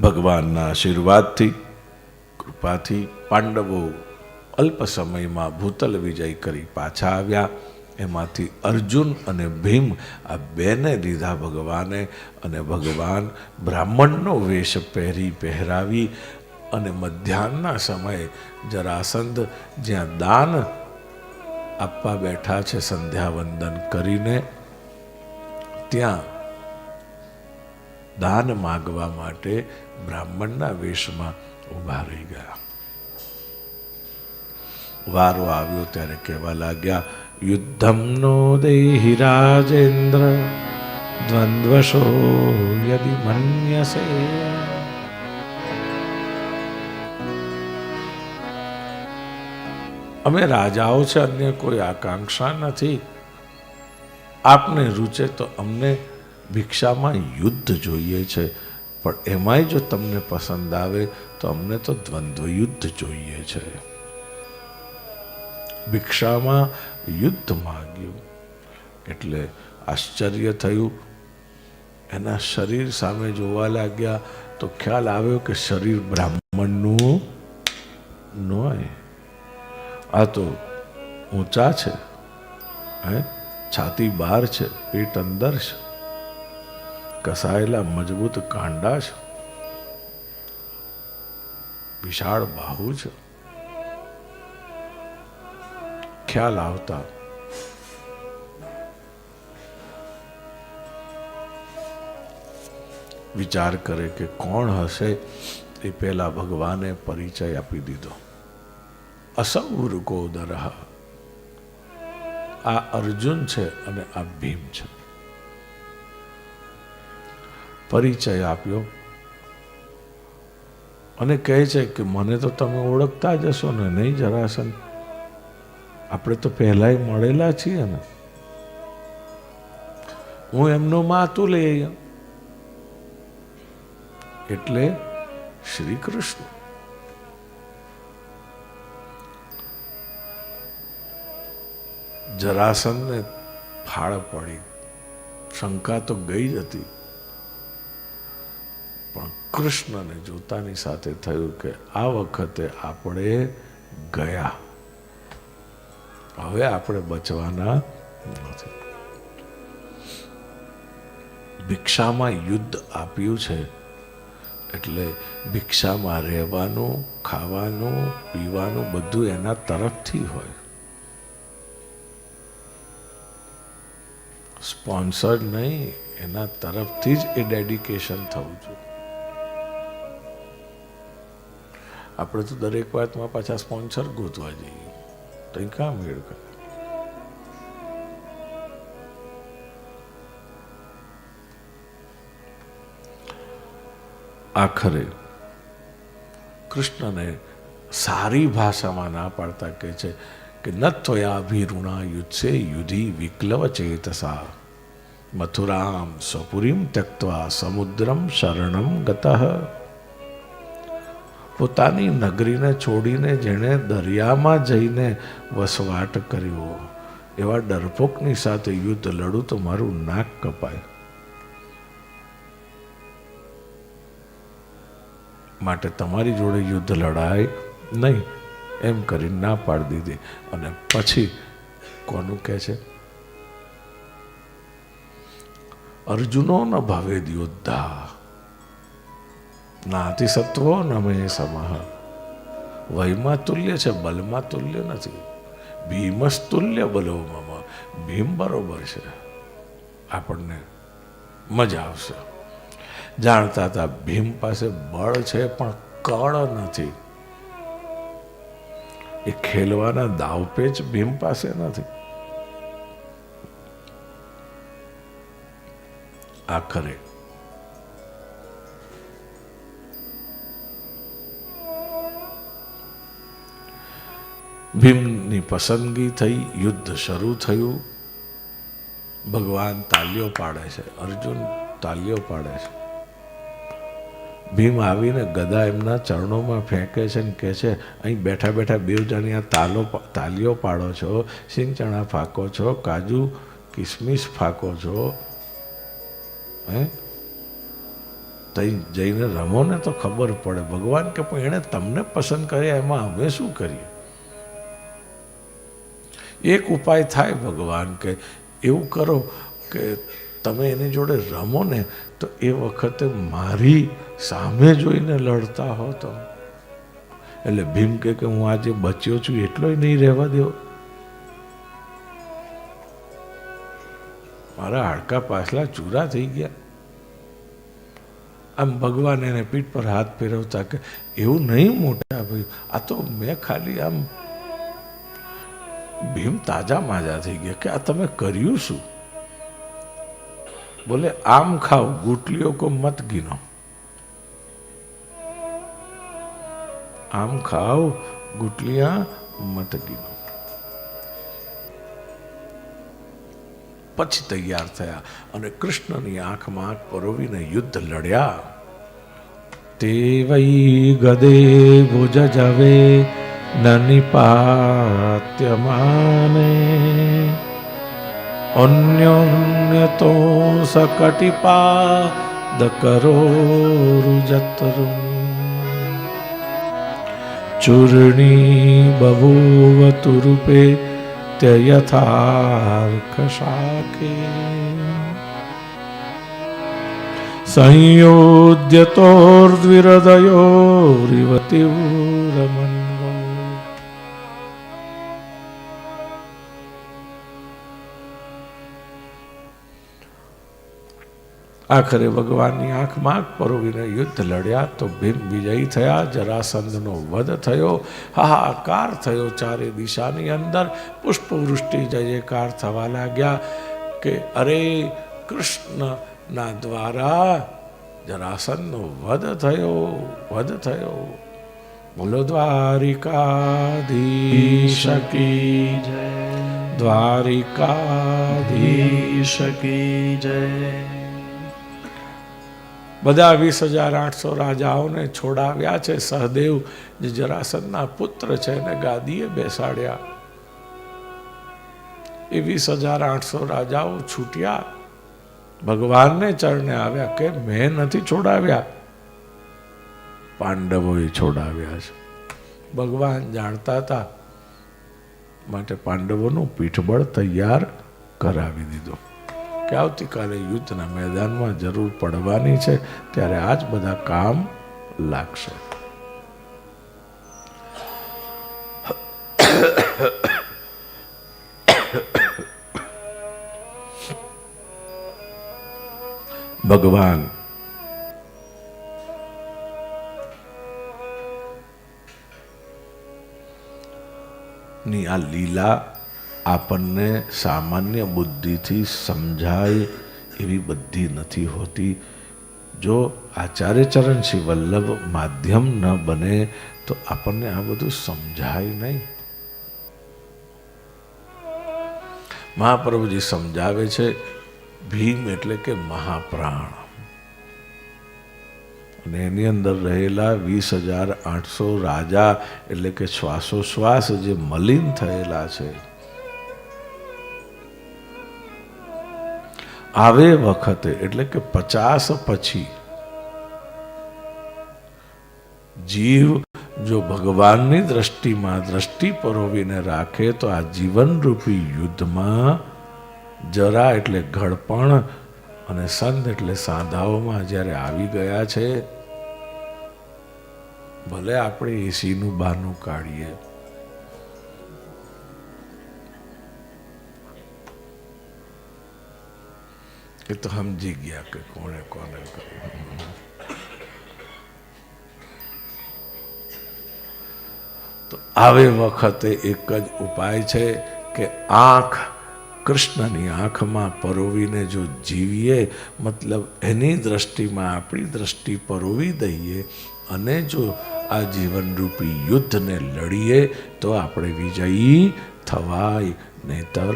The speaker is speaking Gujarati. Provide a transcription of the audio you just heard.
ભગવાનના આશીર્વાદથી, કૃપાથી પાંડવો અલ્પ સમયમાં ભૂતલ વિજય કરી પાછા આવ્યા. એમાંથી અર્જુન અને ભીમ આ બેને લીધા ભગવાને અને ભગવાન બ્રાહ્મણનો વેશ પહેરી પહેરાવી અને મધ્યાહનના સમયે જરાસંધ જ્યાં દાન આપવા બેઠા છે, સંધ્યાવંદન કરીને, ત્યાં દાન માગવા માટે બ્રાહ્મણના વેશમાં ઊભા રહી ગયા. વારો આવ્યો ત્યારે કહેવા લાગ્યા યુદ્ધમ નો દેહી રાજેન્દ્ર, દ્વંદ્વશો યદિ મન્યસે. અમે રાજાઓ છે, અન્ય કોઈ આકાંક્ષા નથી. આપને રૂચે તો અમને ભિક્ષામાં યુદ્ધ જોઈએ છે. પણ એમાંય જો તમને પસંદ આવે, તો અમને તો દ્વંદ્વ યુદ્ધ જોઈએ છે. ભિક્ષામાં યુદ્ધ માગ્યું. એટલે આશ્ચર્ય થયું. એના શરીર સામે જોવા લાગ્યા, તો ખ્યાલ આવ્યો કે શરીર બ્રાહ્મણનું ન હોય આ તો ઊંચા છે, હે? છાતી બહાર છે, પેટ અંદર છે. કસાયેલા મજબૂત કાંડા છે વિશાળ બાહુ છે ખ્યાલ આવતા વિચાર કરે કે કોણ હશે એ પહેલા ભગવાને પરિચય આપી દીધો અસૌર ગોદર આ અર્જુન છે અને આ ભીમ છે પરિચય આપ્યો અને કહે છે કે મને તો તમે ઓળખતા જ હશો ને નહીં જરાસન. આપણે તો પહેલાંય મળેલા છીએ ને. હું માતું લઈ એટલે શ્રી કૃષ્ણ. જરાસનને ફાળ પડી. શંકા તો ગઈ જ હતી. પણ કૃષ્ણને જોતાની સાથે થયું કે આ વખતે આપણે ગયા. હવે આપણે બચવાના નથી. ભિક્ષામાં યુદ્ધ આપ્યું છે એટલે ભિક્ષામાં રહેવાનું, ખાવાનું, પીવાનું બધું એના તરફથી હોય. સ્પોન્સર નહીં, એના તરફથી જ એ ડેડિકેશન થવું જોઈએ. આપણે તો દરેક વાતમાં પાછા સ્પોન્સર ગોતવા જઈએ. તો એ કામ મેળ કરે. આખરે કૃષ્ણને સારી ભાષામાં ના પાડતા કહે છે કે ન ત્વયાભિરુણા યુત્સે યુધિ વિક્લવ ચેતસા. મથુરામ સ્વપુરીમ ત્યક્વા સમુદ્રમ શરણમ ગતઃ. પોતાની નગરીને છોડીને જેણે દરિયામાં જઈને વસવાટ કર્યો. એવા ડરપોકની સાથે યુદ્ધ લડું તો મારું નાક કપાય. માટે તમારી જોડે યુદ્ધ લડાય નહીં, એમ કરી ના પાડી દીધી. અને પછી કોનું કહે છે? અર્જુનો ન ભવેદ યોદ્ધા નાતિ નમે સમહ. વયમાં તુલ્ય છે, બલમાં તુલ્ય નથી. ભીમસ્તુલ્ય બલો મમ. ભીમ બરોબર છે. આપણને મજા આવશે. જાણતા હતા ભીમ પાસે બળ છે, પણ કળ નથી. એ ખેલવાના દાવપેચ ભીમ પાસે નથી. આખરે ભીમની પસંદગી થઈ, યુદ્ધ શરૂ થયું. ભગવાન તાલીઓ પાડે છે, અર્જુન તાલીઓ પાડે છે. ભીમ આવીને ગદા એમના ચરણોમાં ફેંકે છે ને કહે છે, અહીં બેઠા બેઠા બે જણી આ તાલો તાલીઓ પાડો છો સિંગ ચણા ફાંકો છો, કાજુ કિસમિસ ફાંકો છો. હે? તઈ જઈને રમો ને તો ખબર પડે. ભગવાન કે પણ એણે તમને પસંદ કર્યા, એમાં અમે શું કરીએ? એક ઉપાય થાય ભગવાન કે એવું કરો કે તમે એની જોડે રમો ને તો એ વખતે મારી સામે જોઈને લડતા હો તો. એટલે ભીમ કે હું આજે બચ્યો છું એટલો નહીં રહેવા દેવો. મારા હાડકા પાછલા ચૂરા થઈ ગયા. આમ ભગવાન એને પીઠ પર હાથ ફેરવતા કે, એવું નહીં મોટા ભાઈ, આ તો મેં ખાલી આમ ભીમ તાજા માજા થઈ ગયા કે આ તમે કર્યું શું? બોલે, આમ ખાઓ ગુટલીઓ કો મત ગીનો. આમ ખાઓ ગુટલિયા મત ગીનો. પછી તૈયાર થયા અને કૃષ્ણની આંખમાં પરોવીને યુદ્ધ લડ્યા. તે વૈ ગદે ભુજ જવે न निपात्यमाने अन्योन्यतो सकटिपादकरोरुजतरुं चूर्णी बभूवतुरुपे त्ययथार्कशाके संयोद्यतोर्द्विरदयोरिव तीव्रमन् આખરે ભગવાનની આંખમાં આંખ પરોવીને યુદ્ધ લડ્યા તો ભીમ વિજયી થયા. જરાસંધનો વધ થયો. હાહાકાર થયો ચારે દિશાની અંદર. પુષ્પવૃષ્ટિ જયકાર થવા લાગ્યા કે અરે કૃષ્ણના દ્વારા જરાસંધનો વધ થયો વધ થયો. બોલો દ્વારિકાધીશ કી જય. દ્વારિકાધીશ કી જય. બધા વીસ હજાર આઠસો રાજાઓને છોડાવ્યા છે. સહદેવ જે જરાસંદના પુત્ર છે એને ગાદીએ બેસાડ્યા. એ વીસ હજાર આઠસો રાજાઓ છૂટ્યા. ભગવાનને ચરણે આવ્યા કે મેં નથી છોડાવ્યા. પાંડવોએ છોડાવ્યા છે. ભગવાન જાણતા હતા. માટે પાંડવોનું પીઠબળ તૈયાર કરાવી દીધું. કે આવતીકાલે યુદ્ધના મેદાનમાં જરૂર પડવાની છે, ત્યારે આ જ બધા કામ લાગશે. ભગવાન, ની આ લીલા આપણને સામાન્ય બુદ્ધિથી સમજાય એવી બધી નથી હોતી. જો આચાર્ય ચરણ શ્રી વલ્લભ માધ્યમ ન બને, તો આપણને આ બધું સમજાય નહીં. મહાપ્રભુજી સમજાવે છે, ભીમ એટલે કે મહાપ્રાણ. અને એની અંદર રહેલા વીસ હજાર આઠસો રાજા એટલે કે શ્વાસોશ્વાસ જે મલિન થયેલા છે આવે વખતે, એટલે કે પચાસ પછી, જીવ જો ભગવાનની દ્રષ્ટિમાં દ્રષ્ટિ પરોવીને રાખે, તો આ જીવનરૂપી યુદ્ધમાં જરા એટલે ઘડપણ અને સંત એટલે સાંધાઓમાં જ્યારે આવી ગયા છે, ભલે આપણે એસીનું બહારનું કાઢીએ. એ તો સમજી ગયા કે કોણે કોને તો આવે વખતે એક જ ઉપાય છે કે આંખ કૃષ્ણની આંખમાં પરોવીને જો જીવીએ, મતલબ એની દ્રષ્ટિમાં આપણી દ્રષ્ટિ પરોવી દઈએ અને જો આ જીવનરૂપી યુદ્ધને લડીએ, તો આપણે વિજયી થવાય, નહીતર